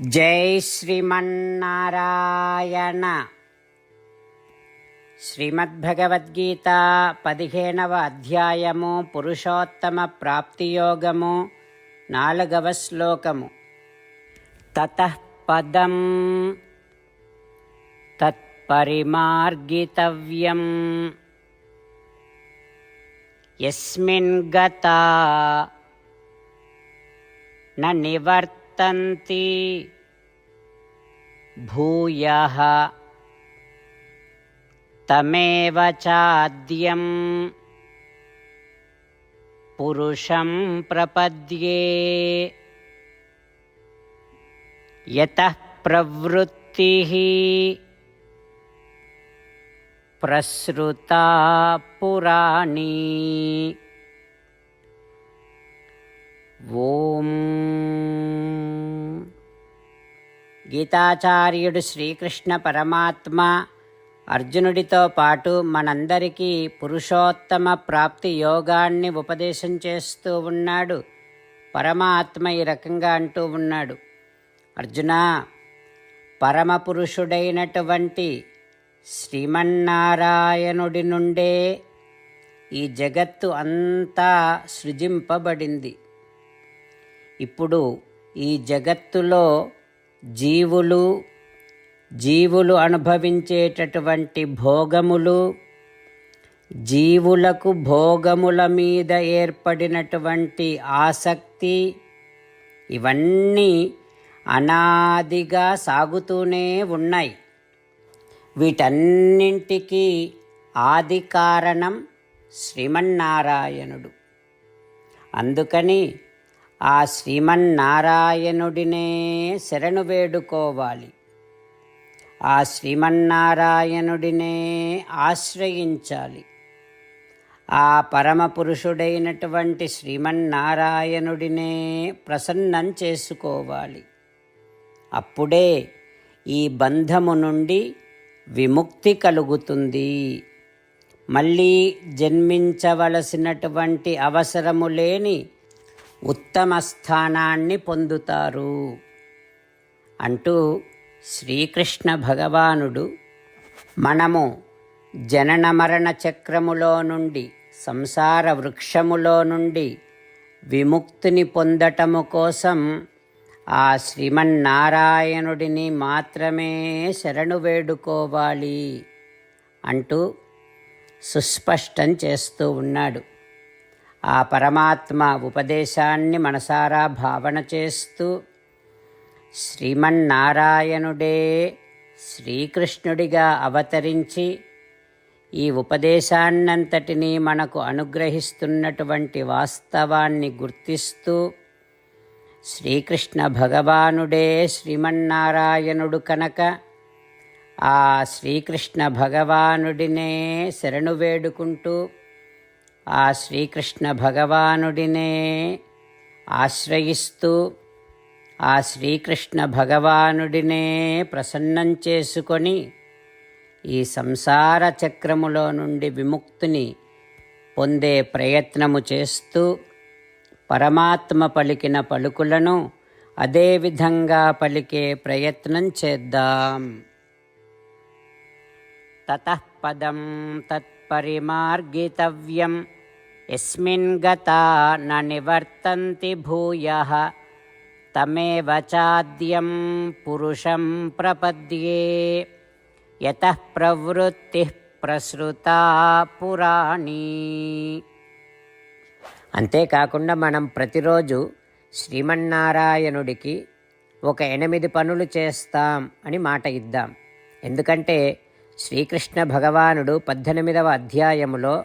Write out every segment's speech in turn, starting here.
జై శ్రీమన్నారాయణ. శ్రీమద్భగవద్గీత పదిహేనవ అధ్యాయము పురుషోత్తమ ప్రాప్తియోగము నాలుగవ శ్లోకము. తతఃపదం తత్పరిమార్గితవ్యం. యస్మిన్ గతా నివర్త निवर्तन्ति भूयः तमेव चाद्यं पुरुषं प्रपद्ये। यतः प्रवृत्तिः प्रसृता पुराणी ఓం. గీతాచార్యుడు శ్రీకృష్ణ పరమాత్మ అర్జునుడితో పాటు మనందరికీ పురుషోత్తమ ప్రాప్తి యోగాన్ని ఉపదేశం చేస్తూ ఉన్నాడు. పరమాత్మ ఈ రకంగా అంటూ ఉన్నాడు. అర్జున పరమ పురుషుడైనటువంటి శ్రీమన్నారాయణుడి నుండే ఈ జగత్తు అంతా సృజింపబడింది. ఇప్పుడు ఈ జగత్తులో జీవులు జీవులు అనుభవించేటటువంటి భోగములు జీవులకు భోగముల మీద ఏర్పడినటువంటి ఆసక్తి ఇవన్నీ అనాదిగా సాగుతూనే ఉన్నాయి. వీటన్నింటికీ ఆది కారణం శ్రీమన్నారాయణుడు. అందుకని ఆ శ్రీమన్నారాయణుడినే శరణు వేడుకోవాలి. ఆ శ్రీమన్నారాయణుడినే ఆశ్రయించాలి. ఆ పరమ పురుషుడైనటువంటి శ్రీమన్నారాయణుడినే ప్రసన్నం చేసుకోవాలి. అప్పుడే ఈ బంధము నుండి విముక్తి కలుగుతుంది. మళ్ళీ జన్మించవలసినటువంటి అవసరము లేని ఉత్తమ స్థానాన్ని పొందుతారు. అంటూ శ్రీకృష్ణ భగవానుడు మనము జనన మరణ చక్రములో నుండి సంసార వృక్షములో నుండి విముక్తిని పొందటము కోసం ఆ శ్రీమన్నారాయణుడిని మాత్రమే శరణు వేడుకోవాలి అంటూ సుస్పష్టం చేస్తూ ఉన్నాడు. ఆ పరమాత్మ ఉపదేశాన్ని మనసారా భావన చేస్తూ శ్రీమన్నారాయణుడే శ్రీకృష్ణుడిగా అవతరించి ఈ ఉపదేశాన్నంతటినీ మనకు అనుగ్రహిస్తున్నటువంటి వాస్తవాన్ని గుర్తిస్తూ శ్రీకృష్ణ భగవానుడే శ్రీమన్నారాయణుడు కనుక ఆ శ్రీకృష్ణ భగవానుడినే శరణు వేడుకుంటూ ఆ శ్రీకృష్ణ భగవానుడినే ఆశ్రయిస్తూ ఆ శ్రీకృష్ణ భగవానుడినే ప్రసన్నం చేసుకొని ఈ సంసార చక్రములో నుండి విముక్తిని పొందే ప్రయత్నము చేస్తూ పరమాత్మ పలికిన పలుకులను అదేవిధంగా పలికే ప్రయత్నం చేద్దాం. తతపదం తత్పరిమార్గితవ్యం యస్మిన్ గత న నివర్తంతి భూయ తమేవ చాద్యం పురుషం ప్రపద్యే. యతః ప్రవృత్తి ప్రసృతా పురాణీ. అంతేకాకుండా మనం ప్రతిరోజు శ్రీమన్నారాయణుడికి ఒక ఎనిమిది పనులు చేస్తాం అని మాట ఇద్దాం. ఎందుకంటే శ్రీకృష్ణ భగవానుడు పద్దెనిమిదవ అధ్యాయములో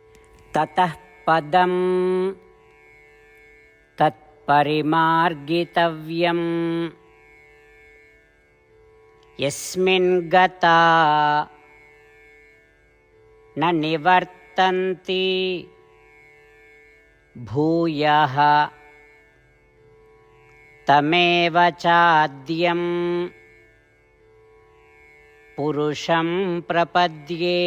ततः पदं तत्परिमार्गितव्यम्। यस्मिन् गता न निवर्तन्ति। भूयः तमेव चाद्यं पुरुषं प्रपद्ये।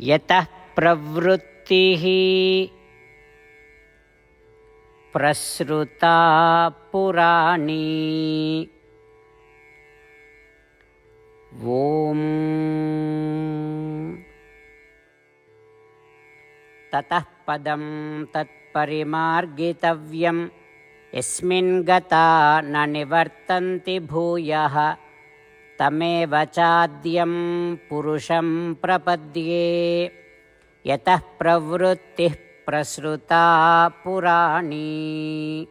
यतः प्रवृत्तिः प्रसृता पुराणी। ॐ। ततः पदं तत्परिमार्गितव्यं यस्मिन् गता न निवर्तन्ति भूयः। तमेव चाद्यं पुरुषं प्रपद्ये। यतः प्रवृत्तिः प्रसृता पुराणी।